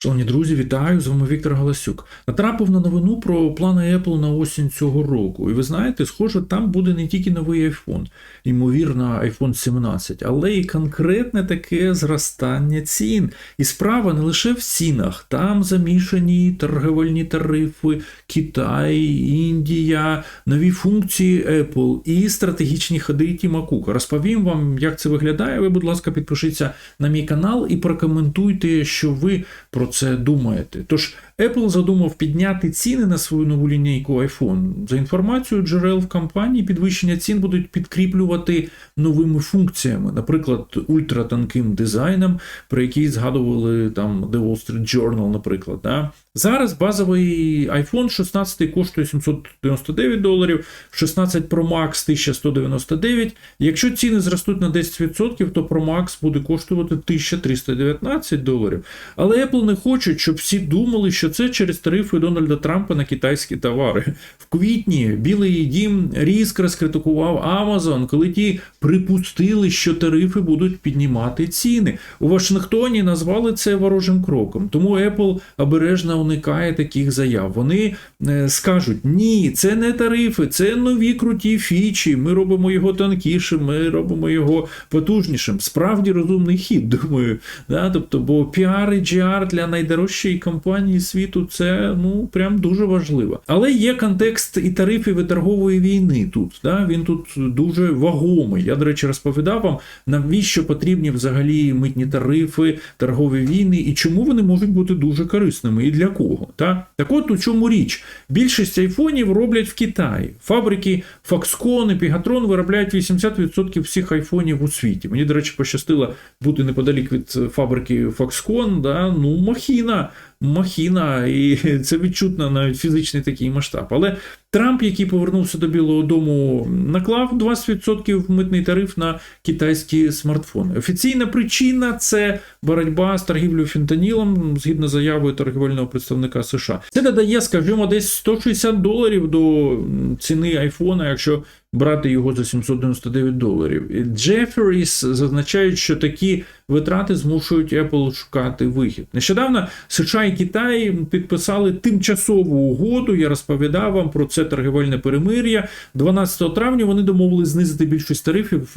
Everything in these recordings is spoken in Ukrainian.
Шановні друзі, вітаю! З вами Віктор Галасюк. Натрапив на новину про плани Apple на осінь цього року. І ви знаєте, схоже, там буде не тільки новий iPhone, ймовірно, iPhone 17, але і конкретне таке зростання цін. І справа не лише в цінах, там замішані торговельні тарифи, Китай, Індія, нові функції Apple і стратегічні ходи Тіма Кука. Розповім вам, як це виглядає. Ви, будь ласка, підпишіться на мій канал і прокоментуйте, що ви про це думаєте. Тож Apple задумав підняти ціни на свою нову лінійку iPhone. За інформацією джерел в компанії, підвищення цін будуть підкріплювати новими функціями, наприклад, ультратонким дизайном, про який згадували там The Wall Street Journal, наприклад. Да? Зараз базовий iPhone 16 коштує 799 доларів, 16 Pro Max 1199. Якщо ціни зростуть на 10%, то Pro Max буде коштувати 1319 доларів. Але Apple не хоче, щоб всі думали, що це через тарифи Дональда Трампа на китайські товари. В квітні Білий Дім різко розкритикував Amazon, коли ті припустили, що тарифи будуть піднімати ціни. У Вашингтоні назвали це ворожим кроком. Тому Apple обережно уникає таких заяв. Вони е, скажуть: ні, це не тарифи, це нові круті фічі. Ми робимо його тонкішим, ми робимо його потужнішим. Справді розумний хід, думаю. Да? Тобто, бо піар і GR для найдорожчої компанії світу це ну прям дуже важливо. Але є контекст і тарифів і торгової війни тут. Да? Він тут дуже вагомий. Я, до речі, розповідав вам, навіщо потрібні взагалі митні тарифи, торгові війни і чому вони можуть бути дуже корисними і для кого. Та? Так от у чому річ? Більшість айфонів роблять в Китаї. Фабрики Foxconn і Pegatron виробляють 80% всіх айфонів у світі. Мені, до речі, пощастило бути неподалік від фабрики Foxconn. Да? Ну, махіна. Махіна, і це відчутно навіть фізичний такий масштаб. Але Трамп, який повернувся до Білого Дому, наклав 20% митний тариф на китайські смартфони. Офіційна причина це боротьба з торгівлею фентанілом, згідно з заявою торгівельного представника США. Це додає, скажімо, десь 160 доларів до ціни айфона, якщо брати його за 799 доларів. Джеферіс зазначають, що такі витрати змушують Apple шукати вихід. Нещодавно США і Китай підписали тимчасову угоду. Я розповідав вам про це торгівельне перемир'я. 12 травня вони домовились знизити більшість тарифів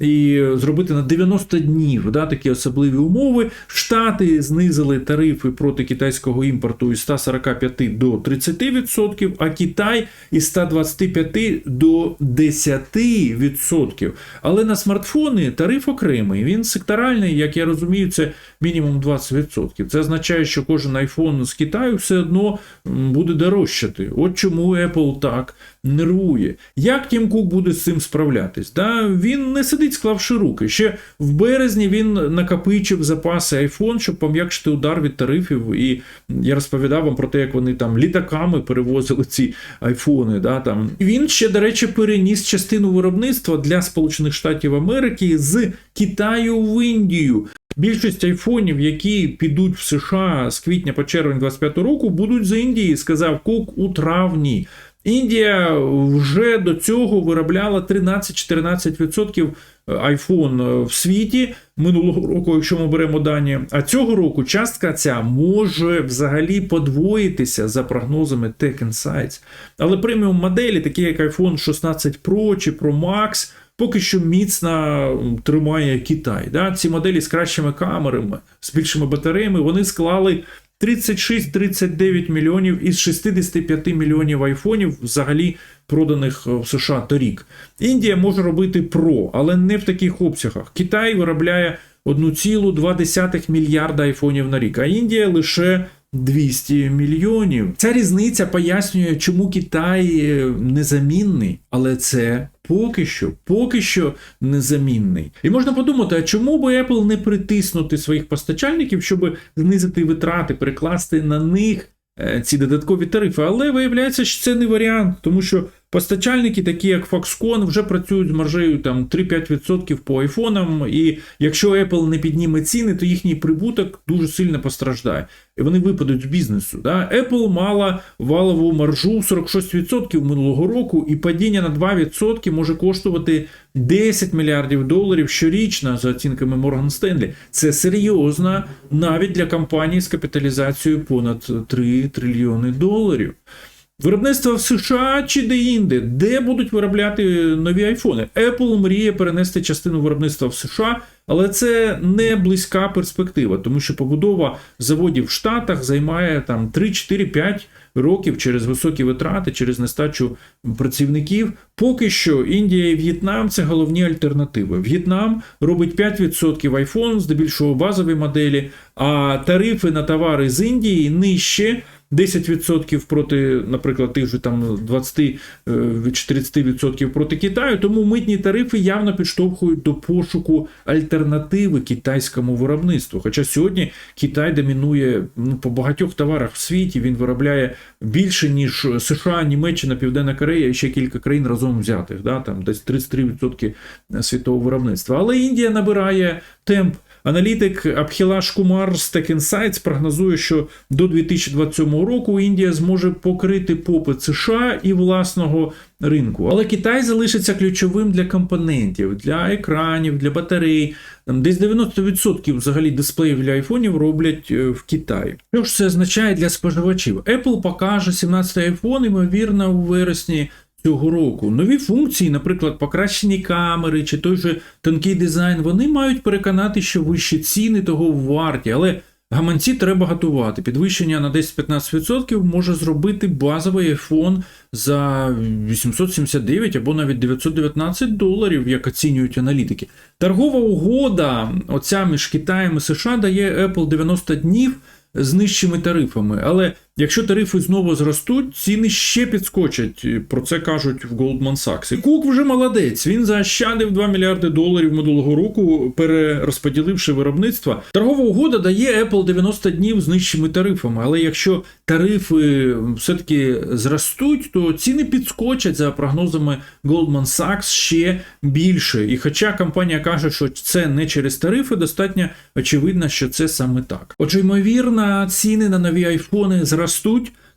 і зробити на 90 днів да, такі особливі умови. Штати знизили тарифи проти китайського імпорту із 145 до 30%, а Китай із 125 до 10%. Але на смартфони тариф окремий. Він секторальний, як я розумію, це мінімум 20%. Це означає, що кожен iPhone з Китаю все одно буде дорожчати. От чому Apple так нервує. Як Тім Кук буде з цим справлятись? Да? Він не сидить, склавши руки. Ще в березні він накопичив запаси iPhone, щоб пом'якшити удар від тарифів. І я розповідав вам про те, як вони там літаками перевозили ці айфони. Да, там. Він ще, до речі, переніс частину виробництва для Сполучених Штатів Америки з Китаю в Індію. Більшість айфонів, які підуть в США з квітня по червень 25 року, будуть з Індії, сказав Кук у травні. Індія вже до цього виробляла 13-14% iPhone в світі минулого року, якщо ми беремо дані. А цього року частка ця може взагалі подвоїтися за прогнозами Tech Insights. Але преміум моделі, такі як iPhone 16 Pro чи Pro Max, поки що міцно тримає Китай. Да? Ці моделі з кращими камерами, з більшими батареями, вони склали 36-39 мільйонів із 65 мільйонів айфонів взагалі проданих в США торік. Індія може робити Pro, але не в таких обсягах. Китай виробляє 1,2 мільярда айфонів на рік, а Індія лише 200 мільйонів. Ця різниця пояснює, чому Китай незамінний, але це поки що, поки що незамінний. І можна подумати, а чому би Apple не притиснути своїх постачальників, щоб знизити витрати, перекласти на них ці додаткові тарифи. Але виявляється, що це не варіант, тому що постачальники, такі як Foxconn, вже працюють з маржею там 3-5% по айфонам. І якщо Apple не підніме ціни, то їхній прибуток дуже сильно постраждає. І вони випадуть з бізнесу. Да? Apple мала валову маржу 46% минулого року, і падіння на 2% може коштувати 10 мільярдів доларів щорічно за оцінками Morgan Stanley. Це серйозно навіть для компанії з капіталізацією понад 3 трильйони доларів. Виробництво в США чи де-інде, де будуть виробляти нові айфони. Apple мріє перенести частину виробництва в США, але це не близька перспектива, тому що побудова заводів в Штатах займає там 3-4-5 років через високі витрати, через нестачу працівників. Поки що Індія і В'єтнам це головні альтернативи. В'єтнам робить 5% iPhone, здебільшого базові моделі, а тарифи на товари з Індії нижче. 10% проти, наприклад, тих же там 20 е, від 30% проти Китаю. Тому митні тарифи явно підштовхують до пошуку альтернативи китайському виробництву. Хоча сьогодні Китай домінує ну, по багатьох товарах в світі. Він виробляє більше ніж США, Німеччина, Південна Корея і ще кілька країн разом взятих. Да, там десь 33% світового виробництва. Але Індія набирає темп. Аналітик Абхілаш Кумар з Tech Insights прогнозує, що до 2027 року Індія зможе покрити попит США і власного ринку. Але Китай залишиться ключовим для компонентів, для екранів, для батарей. Там Десь 90% взагалі дисплеїв для айфонів роблять е, в Китаї. Що ж це означає для споживачів? Apple покаже 17-й iPhone, ймовірно, у вересні цього року. Нові функції, наприклад, покращені камери чи той же тонкий дизайн, вони мають переконати, що вищі ціни того варті, але гаманці треба готувати. Підвищення на 10-15% може зробити базовий iPhone за 879 або навіть 919 доларів, як оцінюють аналітики. Торгова угода, оця між Китаєм і США, дає Apple 90 днів з нижчими тарифами. Але якщо тарифи знову зростуть, ціни ще підскочать. Про це кажуть в Goldman Sachs. І Кук вже молодець. Він заощадив 2 мільярди доларів минулого року, перерозподіливши виробництво. Торгова угода дає Apple 90 днів з нижчими тарифами. Але якщо тарифи все-таки зростуть, то ціни підскочать за прогнозами Goldman Sachs ще більше. І хоча компанія каже, що це не через тарифи, достатньо очевидно, що це саме так. Отже, ймовірно, ціни на нові айфони зростуть.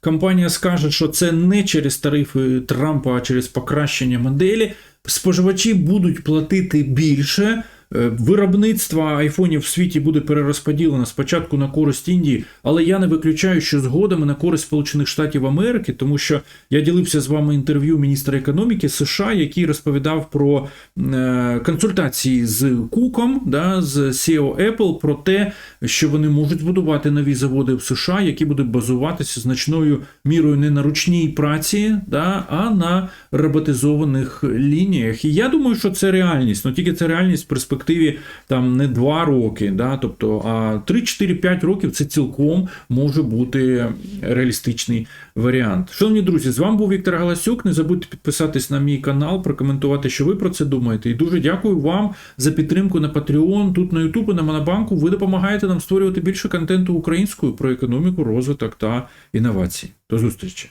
Компанія скаже, що це не через тарифи Трампа, а через покращення моделі. Споживачі будуть платити більше. Е, Виробництво айфонів в світі буде перерозподілено спочатку на користь Індії, але я не виключаю, що згодом і на користь Сполучених Штатів Америки, тому що я ділився з вами інтерв'ю міністра економіки США, який розповідав про е, консультації з Куком, да, з CEO Apple, про те, що вони можуть збудувати нові заводи в США, які будуть базуватися значною мірою не на ручній праці, да, а на роботизованих лініях. І я думаю, що це реальність. Ну тільки це реальність в перспективі там не 2 роки, да, тобто а 3-4-5 років це цілком може бути реалістичний варіант. Шановні друзі, з вами був Віктор Галасюк. Не забудьте підписатись на мій канал, прокоментувати, що ви про це думаєте. І дуже дякую вам за підтримку на Patreon, тут на YouTube на Монобанку. Ви допомагаєте нам створювати більше контенту українською про економіку, розвиток та інновації. До зустрічі!